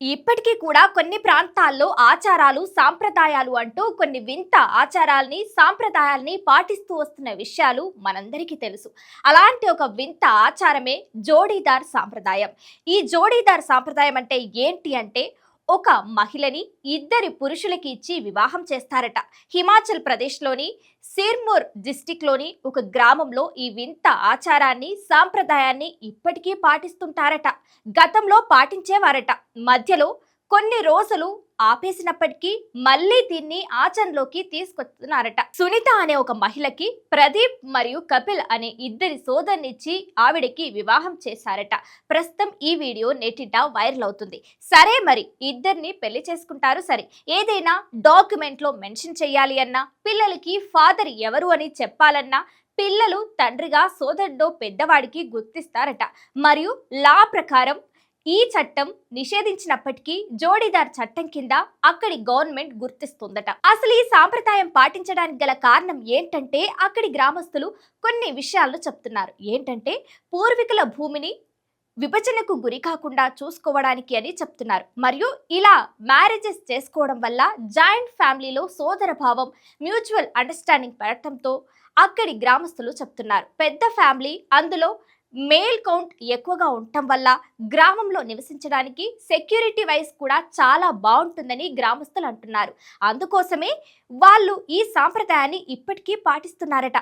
ఇప్పటికీ కూడా కొన్ని ప్రాంతాల్లో ఆచారాలు సాంప్రదాయాలు అంటూ కొన్ని వింత ఆచారాల్ని సాంప్రదాయాల్ని పాటిస్తూ వస్తున్న విషయాలు మనందరికీ తెలుసు. అలాంటి ఒక వింత ఆచారమే జోడీదార్ సాంప్రదాయం. ఈ జోడీదార్ సాంప్రదాయం అంటే ఏంటి అంటే ఒక మహిళని ఇద్దరి పురుషులకి ఇచ్చి వివాహం చేస్తారట. హిమాచల్ ప్రదేశ్లోని సిర్మూర్ డిస్టిక్లోని ఒక గ్రామంలో ఈ వింత ఆచారాన్ని సాంప్రదాయాన్ని ఇప్పటికీ పాటిస్తుంటారట. గతంలో పాటించేవారట. మధ్యలో కొన్ని రోజులు ఆపేసినప్పటికీ మళ్ళీ దీన్ని ఆచరణలోకి తీసుకొస్తున్నారట. సునీత అనే ఒక మహిళకి ప్రదీప్ మరియు కపిల్ అనే ఇద్దరి సోదరునిచ్చి ఆవిడకి వివాహం చేశారట. ప్రస్తుతం ఈ వీడియో నెటిట వైరల్ అవుతుంది. సరే మరి ఇద్దరిని పెళ్ళి చేసుకుంటారు సరే. ఏదైనా డాక్యుమెంట్లో మెన్షన్ చేయాలి అన్నా పిల్లలకి ఫాదర్ ఎవరు అని చెప్పాలన్నా పిల్లలు తండ్రిగా సోదరుడో పెద్దవాడికి గుర్తిస్తారట. మరియు లా ప్రకారం ఈ చట్టం నిషేధించినప్పటికీ జోడీదార్ చట్టం కింద అక్కడి గవర్నమెంట్ గుర్తిస్తుందట. అసలు ఈ సాంప్రదాయం పాటించడానికి గల కారణం ఏంటంటే అక్కడి గ్రామస్తులు కొన్ని విషయాలను చెప్తున్నారు. ఏంటంటే పూర్వీకుల భూమిని విభజనకు గురి కాకుండా చూసుకోవడానికి అని చెప్తున్నారు. మరియు ఇలా మ్యారేజెస్ చేసుకోవడం వల్ల జాయింట్ ఫ్యామిలీలో సోదర భావం మ్యూచువల్ అండర్స్టాండింగ్ పెరగటంతో అక్కడి గ్రామస్తులు చెప్తున్నారు. పెద్ద ఫ్యామిలీ అందులో మేల్ కౌంట్ ఎక్కువగా ఉండటం వల్ల గ్రామంలో నివసించడానికి సెక్యూరిటీ వైజ్ కూడా చాలా బాగుంటుందని గ్రామస్తులు అంటున్నారు. అందుకోసమే వాళ్ళు ఈ సాంప్రదాయాన్ని ఇప్పటికీ పాటిస్తున్నారట.